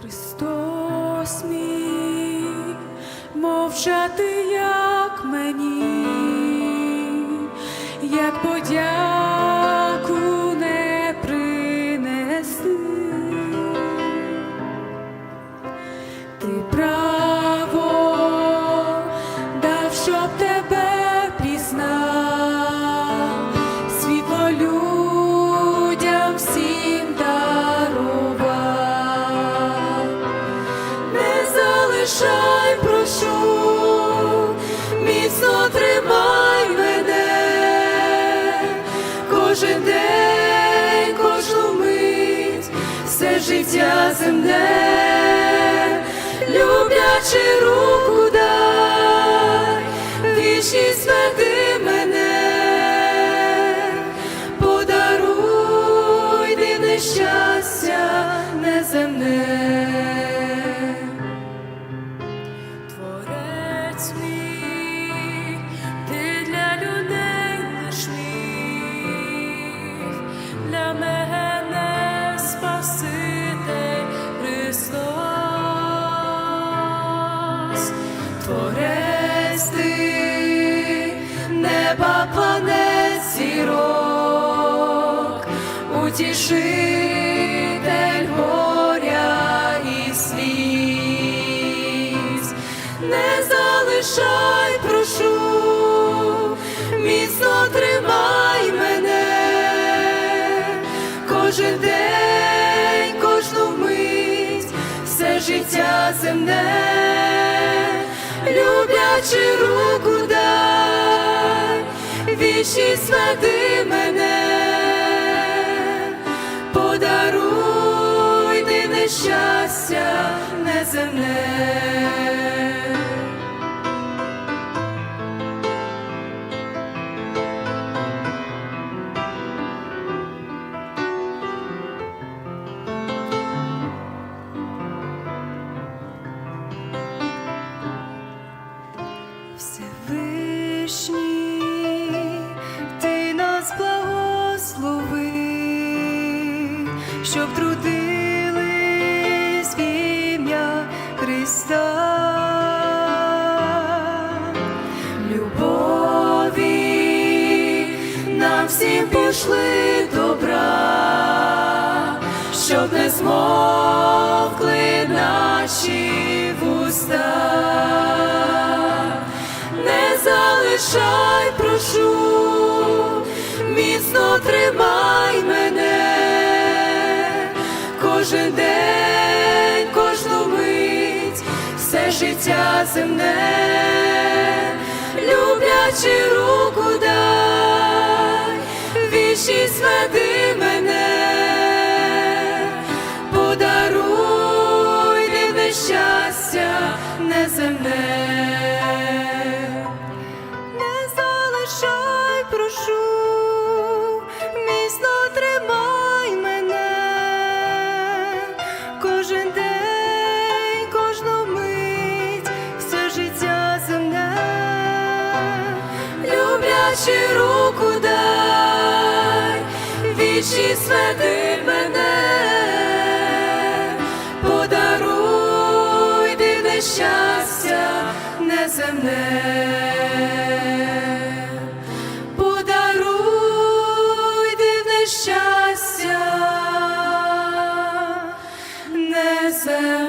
Христос мій, мовчати, як мені, як подяку не принести. ти прав. Людям всім дарував. Не залишай, прошу, міцно тримай мене, кожен день, кожну мить, все життя земне, люблячи руку дивне щастя неземне. Творець ти для людей лиш для мене Спаситель Христос. Творець ти, неба планет утішитель горя і сліз. Не залишай, прошу, міцно тримай мене, кожен день, кожну мить, все життя земне, люблячи руку дай, вічність веди мене, Всевишній, ти нас благослови, щоб трудились Христа. Любові нам всім пошли добра, щоб не змовкли наші вуста не залишай, прошу, міцно тримай мене, кожен день, життя земне, люблячи руку дай, вічність веди мене, подаруй дивне щастя неземне. плечі руку вічі святи мене, подаруй дивне щастя неземне, подаруй дивне щастя неземне.